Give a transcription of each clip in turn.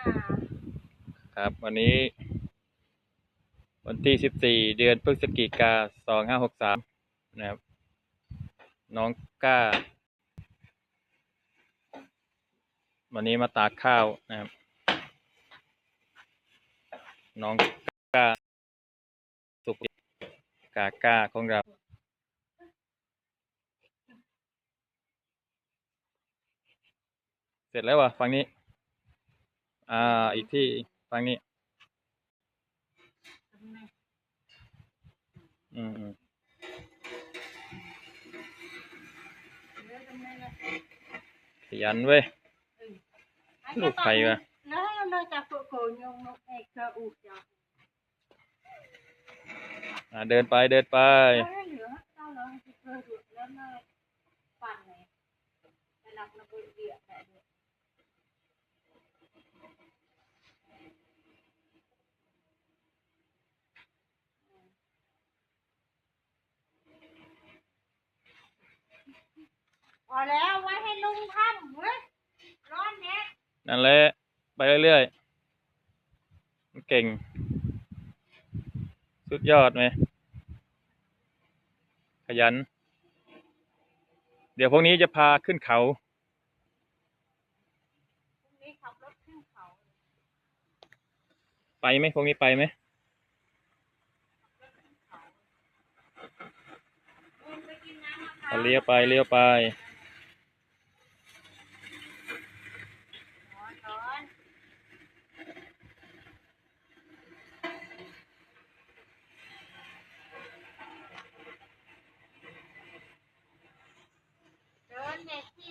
ครับวันนี้ วันที่สิบสี่เดือนพฤศจิกาสองห้าหกสามนะครับ น้องก้า วันนี้มาตากข้าวนะครับ น้องก้า สุกกาก้าของเราเสร็จแล้ววะฝั่งนี้ อ่า อีกที่ฝั่งนี้ อืมอืมขยันเว้ย ลูกใครวะแล้วเราจะโกโกยงนกเอกกระอุกจ้ะอ่าเดินไปเดินไป แล้วเหลือเก้าร้อยสิบเอ็ดแล้วมาปั่นไหนไปนับระเบิดเดียแต่เดีย พอแล้วไว้ให้ลุงทำเว้ยร้อนแน่นั่นแหละไปเรื่อยๆมันเก่ง สุดยอดไหมขยัน เดี๋ยวพวกนี้จะพาขึ้นเขาพรุ่งนี้ขับรถขึ้นเขาไปไหมพวกนี้ไปไหมลุงไปกินน้ำมะพร้าเอาวเลี้ยวไปเลี้ยวไป ร้อนร้อนเดินในที่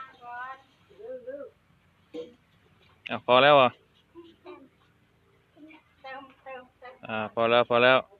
งก่อนเร็วเร็วอะพอแล้วเหรอะเติมเติมเติมอ่า พอแล้ว พอแล้วโอ